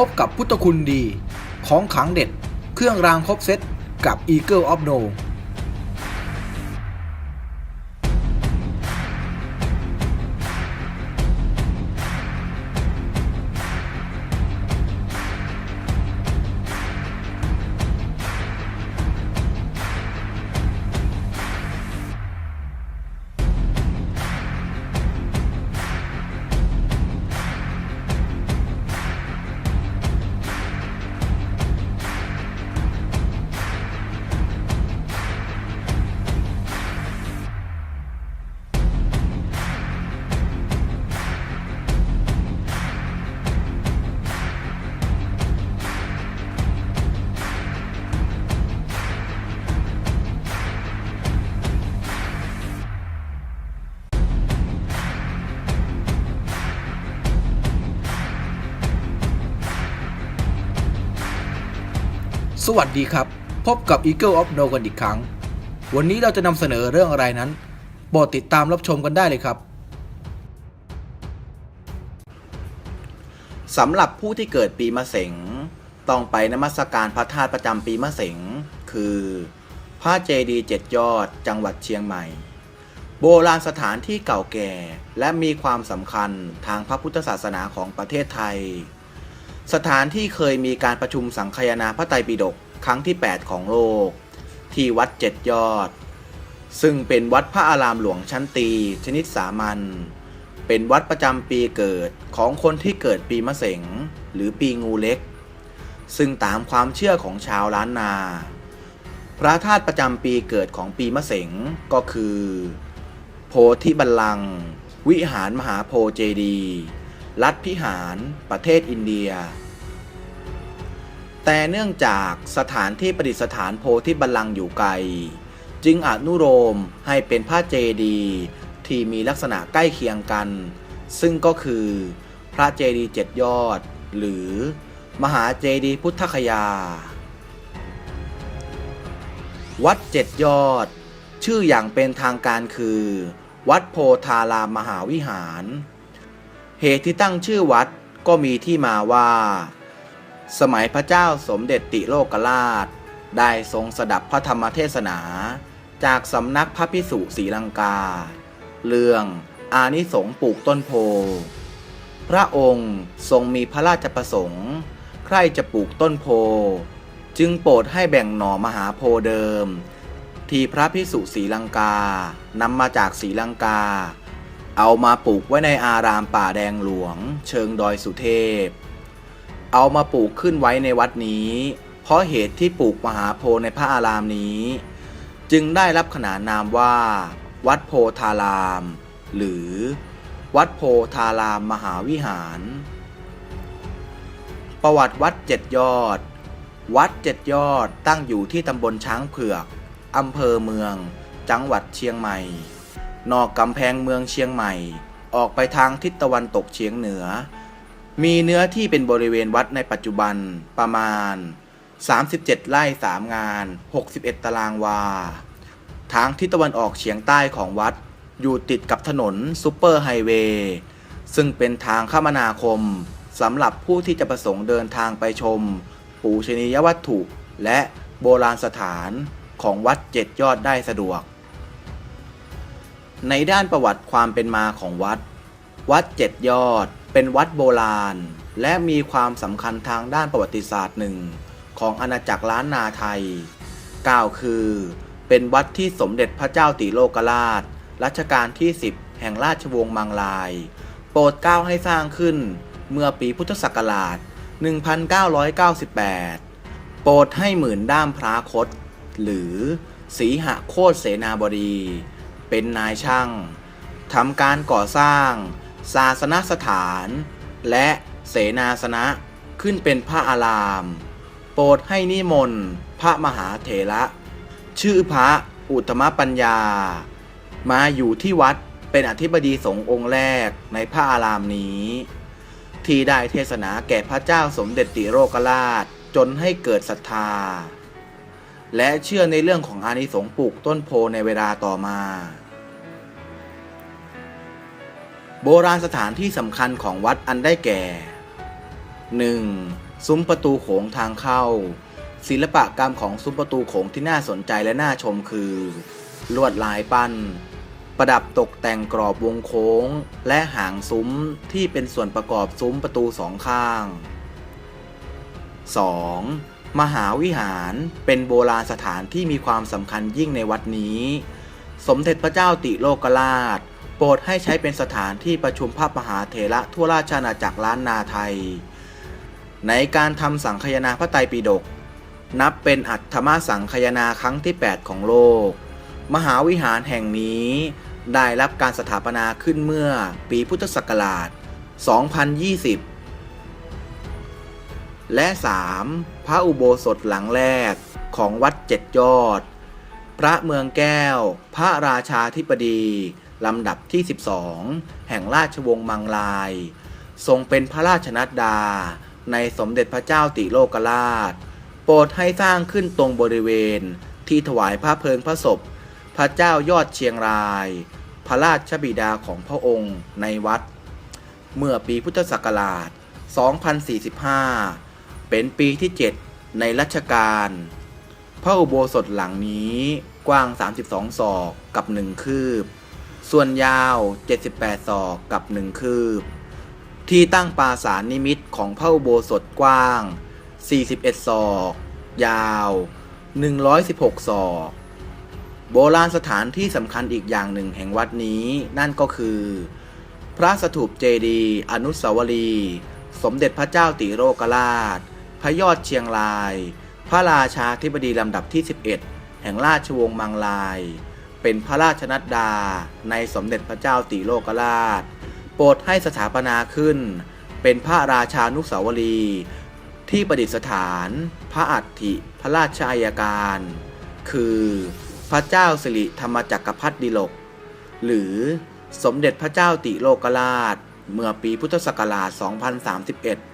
พบกับพุทธคุณดี ของขังเด็ด เครื่องรางครบเซตกับ Eagle of No สวัสดีครับ พบกับ Eagle of No กันอีกครั้ง วันนี้เราจะนำเสนอเรื่องอะไรนั้นโปรดติดตามรับชมกันได้เลยครับสำหรับผู้ที่เกิดปีมะเสงต้องไปนมัสการพระธาตุประจำปีมะเสงคือ พระเจดีย์เจ็ดยอดจังหวัดเชียงใหม่ โบราณสถานที่เก่าแก่และมีความสำคัญทางพระพุทธศาสนาของประเทศไทย สถานที่เคยมีการประชุมสังคายนาพระไตรปิฎกครั้งที่ 8 ของโลก ที่วัดเจ็ดยอด ซึ่งเป็นวัดพระอารามหลวงชั้นตี ชนิดสามัญเป็นวัดประจำปีเกิดของคนที่เกิดปีมะเสงหรือปีงูเล็ก ซึ่งตามความเชื่อของชาวล้านนา พระธาตุประจำปีเกิดของปีมะเสงก็คือ โพธิบัลลัง วิหารมหาโพเจดีย์ รัฐพิหาร ประเทศอินเดีย แต่เนื่องจากสถานที่ประดิษฐานโพธิบัลลังก์อยู่ไกล จึงอนุโลมให้เป็นพระเจดีย์ที่มีลักษณะใกล้เคียงกัน ซึ่งก็คือพระเจดีย์เจ็ดยอด หรือมหาเจดีย์พุทธคยา วัดเจ็ดยอด ชื่ออย่างเป็นทางการคือ วัดโพธารามมหาวิหาร เหตุที่ตั้งชื่อวัดก็มีที่มาว่า สมัยพระเจ้าสมเด็จติโลกราช ได้ทรงสดับพระธรรมเทศนา จากสำนักพระพิสุศีลังกา เรื่องอานิสงส์ปลูกต้นโพ พระองค์ทรงมีพระราชประสงค์ ใครจะปลูกต้นโพ จึงโปรดให้แบ่งหน่อมหาโพเดิม ที่พระพิสุศีลังกานำมาจากศีลังกา เอามาปลูกไว้ในอารามป่าแดงหลวง เชิงดอยสุเทพ เอามาปลูกขึ้นไว้ในวัดนี้ เพราะเหตุที่ปลูกมหาโพในพระอารามนี้ จึงได้รับขนานนามว่า วัดโพธาราม หรือ วัดโพธารามมหาวิหาร ประวัติวัดเจ็ดยอด วัดเจ็ดยอดตั้งอยู่ที่ตำบลช้างเผือกอำเภอเมือง จังหวัดเชียงใหม่ นอกกำแพงเมืองเชียงใหม่ ออกไปทางทิศตะวันตกเฉียงเหนือ มีเนื้อที่เป็นบริเวณวัดในปัจจุบันประมาณ 37 ไร่ 3 งาน 61 ตารางวา ทางทิศตะวันออกเฉียงใต้ของวัดอยู่ติดกับถนนซูเปอร์ไฮเวย์ซึ่งเป็นทางคมนาคมสำหรับผู้ที่จะประสงค์เดินทางไปชม ปูชนียวัตถุ และโบราณสถานของวัดเจ็ดยอดได้สะดวก ในด้านประวัติความเป็นมาของวัด วัดเจ็ดยอด เป็นวัดโบราณ และมีความสำคัญทางด้านประวัติศาสตร์หนึ่ง ของอาณาจักรล้านนาไทย กล่าวคือ เป็นวัดที่สมเด็จพระเจ้าติโลกราช รัชกาลที่ 10 แห่งราชวงศ์มังลาย โปรดเกล้าให้สร้างขึ้นเมื่อปีพุทธศักราช 1998 โปรดให้หมื่นด้ามพระคต หรือสีหโคตเสนาบดี เป็นนายช่างทำการก่อสร้าง ศาสนสถาน และเสนาสนะขึ้นเป็นพระอาราม โปรดให้นิมนต์พระมหาเถระชื่อพระอุตตมปัญญา มาอยู่ที่วัดเป็นอธิบดีสงฆ์องค์แรกในพระอารามนี้ ที่ได้เทศนาแก่พระเจ้าสมเด็จติโรกราชจนให้เกิดศรัทธา และเชื่อในเรื่องของอานิสงส์ปลูกต้นโพในเวลาต่อมา โบราณสถานที่สำคัญของวัดอันได้แก่ 1. ซุ้มประตูโขงทางเข้า ศิลปะกรรมของซุ้มประตูโขงที่น่าสนใจและน่าชมคือ ลวดลายปั้น ประดับตกแต่งกรอบวงโค้ง และหางซุ้มที่เป็นส่วนประกอบซุ้มประตูสองข้าง 2. มหาวิหารเป็นโบราณสถานที่มีความสำคัญยิ่งในวัดนี้ สมเด็จพระเจ้าติโลกราช โปรดให้ใช้เป็นสถานที่ประชุมพระมหาเถระทั่วราชอาณาจักรล้านนาไทย ในการทำสังคายนาพระไตรปิฎกนับเป็นอัตถมสังคายนาครั้งที่ 8 ของโลก มหาวิหารแห่งนี้ได้รับการสถาปนาขึ้นเมื่อปีพุทธศักราช 2020 และ 3. พระอุโบสถหลังแรกของวัดเจ็ดยอด พระเมืองแก้ว พระราชาธิบดี ลำดับที่ 12 แห่งราชวงศ์มังลาย ทรงเป็นพระราชนัดดา ในสมเด็จพระเจ้าติโลกราช โปรดให้สร้างขึ้นตรงบริเวณที่ถวายพระเพลิงพระศพ พระเจ้ายอดเชียงราย พระราชบิดาของพระองค์ในวัด เมื่อปีพุทธศักราช 2045 เป็นปีที่ 7 ในรัชกาล พระอุโบสถหลังนี้กว้าง 32 ศอกกับ 1 คืบ ส่วนยาว 78 ศอกกับ 1 คืบ ที่ตั้งปราสาทนิมิตของพระอุโบสถกว้าง 41 ศอก ยาว 116 ศอก โบราณสถานที่สำคัญอีกอย่างหนึ่งแห่งวัดนี้นั่นก็คือ พระสถูปเจดีย์อนุสาวรีย์สมเด็จพระเจ้าติโรกราช พระยอดเชียงราย พระราชาธิบดีลำดับที่ 11 แห่งราชวงศ์มังลาย เป็นพระราชนัดดาในสมเด็จพระเจ้าติโลกราช โปรดให้สถาปนาขึ้น เป็นพระราชานุสาวรีย์ที่ประดิษฐาน พระอัฐิพระราชอัยการ คือพระเจ้าสิริธรรมจักรพรรดิลก หรือสมเด็จพระเจ้าติโลกราช เมื่อปีพุทธศักราช 2031